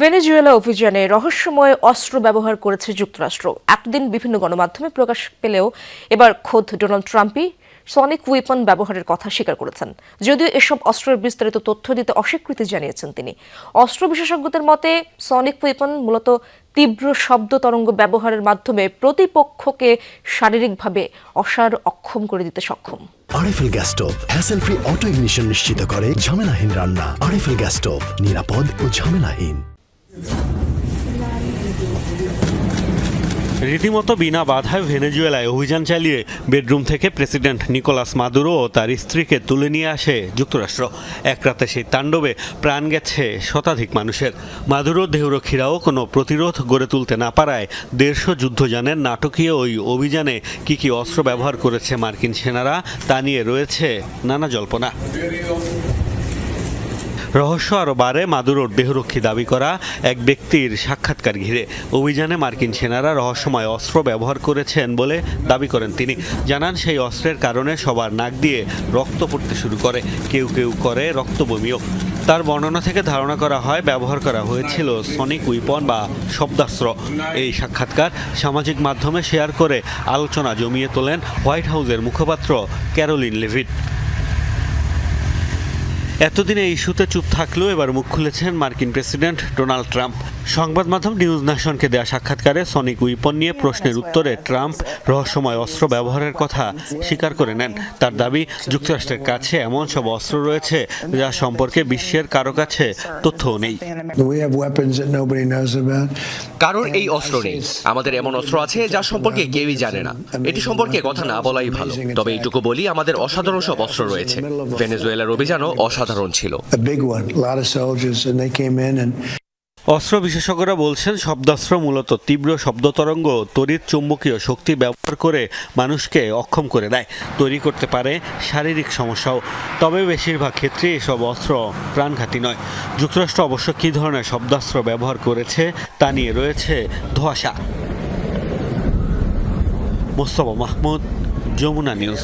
Venezuela অভিযানে রহস্যময় অস্ত্র ব্যবহার করেছে যুক্তরাষ্ট্র। এতদিন বিভিন্ন গণমাধ্যমে প্রকাশ পেলেও এবার খোদ ডোনাল্ড ট্রাম্পই সনিক উইপন ব্যবহারের কথা স্বীকার করেছেন। যদিও এসব অস্ত্রের বিস্তারিত তথ্য দিতে অস্বীকৃতি জানিয়েছেন তিনি। অস্ত্র বিশেষজ্ঞদের মতে, সনিক উইপন মূলত তীব্র শব্দ তরঙ্গ ব্যবহারের মাধ্যমে প্রতিপক্ষকে শারীরিকভাবে অসার অক্ষম করে দিতে সক্ষম। RFL gas stove hassle free auto ignition নিশ্চিত করে ঝামেলাহীন রান্না। আরএফএল গ্যাস স্টোভ নিরাপদ ও ঝামেলাহীন। রীতিমতো বিনা বাধায় ভেনেজুয়েলায় অভিযান চালিয়ে বেডরুম থেকে প্রেসিডেন্ট নিকোলাস মাদুরো ও তার স্ত্রীকে তুলে নিয়ে আসে যুক্তরাষ্ট্র। এক রাতে সেই তাণ্ডবে প্রাণ গেছে শতাধিক মানুষের। মাদুরো দেহরক্ষীরাও কোনো প্রতিরোধ গড়ে তুলতে না পারায় দেড়শো যুদ্ধযানের নাটকীয় ওই অভিযানে কি কি অস্ত্র ব্যবহার করেছে মার্কিন সেনারা তা নিয়ে রয়েছে নানা জল্পনা। রহস্য আরও বাড়ে। মাদুরোর দেহরক্ষী দাবি করা এক ব্যক্তির সাক্ষাৎকার ঘিরে। অভিযানে মার্কিন সেনারা রহস্যময় অস্ত্র ব্যবহার করেছেন বলে দাবি করেন তিনি। জানান, সেই অস্ত্রের কারণে সবার নাক দিয়ে রক্ত পড়তে শুরু করে। কেউ কেউ করে রক্ত বমিও তার বর্ণনা থেকে ধারণা করা হয়, ব্যবহার করা হয়েছিল সনিক উইপন বা শব্দাস্ত্র। এই সাক্ষাৎকার সামাজিক মাধ্যমে শেয়ার করে আলোচনা জমিয়ে তোলেন হোয়াইট হাউসের মুখপাত্র ক্যারোলিন লেভিট। এতদিন এই ইস্যুতে চুপ থাকলেও এবার মুখ খুলেছেন মার্কিন প্রেসিডেন্ট ডোনাল্ড ট্রাম্প। সংবাদ মাধ্যম নিউজ ন্যাশনকে দেয়া সাক্ষাৎকারে সনিক উইপন নিয়ে প্রশ্নের উত্তরে ট্রাম্প রহস্যময় অস্ত্র ব্যবহারের কথা স্বীকার করে নেন। তার দাবি যুক্তরাষ্ট্রের কাছে এমন সব অস্ত্র রয়েছে যা সম্পর্কে বিশ্বের কারও কাছে তথ্যও নেই? কারণ এই অস্ত্র নেই। আমাদের এমন অস্ত্র আছে যা সম্পর্কে কেউই জানে না। এটি সম্পর্কে কথা না বলাই ভালো। তবে এইটুকু বলি আমাদের অসাধারণ সব অস্ত্র রয়েছে। ভেনেজুয়েলার অভিযানও অসাধারণ। ছিল। In and অস্ত্র বিশেষজ্ঞরা বলছেন শব্দাস্ত্র মূলত তীব্র শব্দ তরঙ্গ তড়িৎ চুম্বকীয় শক্তি ব্যবহার করে মানুষকে অক্ষম করে দেয়। তৈরি করতে পারে শারীরিক সমস্যাও। তবে বেশিরভাগ ক্ষেত্রে এসব অস্ত্র প্রাণঘাতী নয়। যুক্তরাষ্ট্র অবশ্য কী ধরনের শব্দাস্ত্র ব্যবহার করেছে তা নিয়ে রয়েছে ধোঁয়াশা। মোস্তফা মাহমুদ যমুনা নিউজ।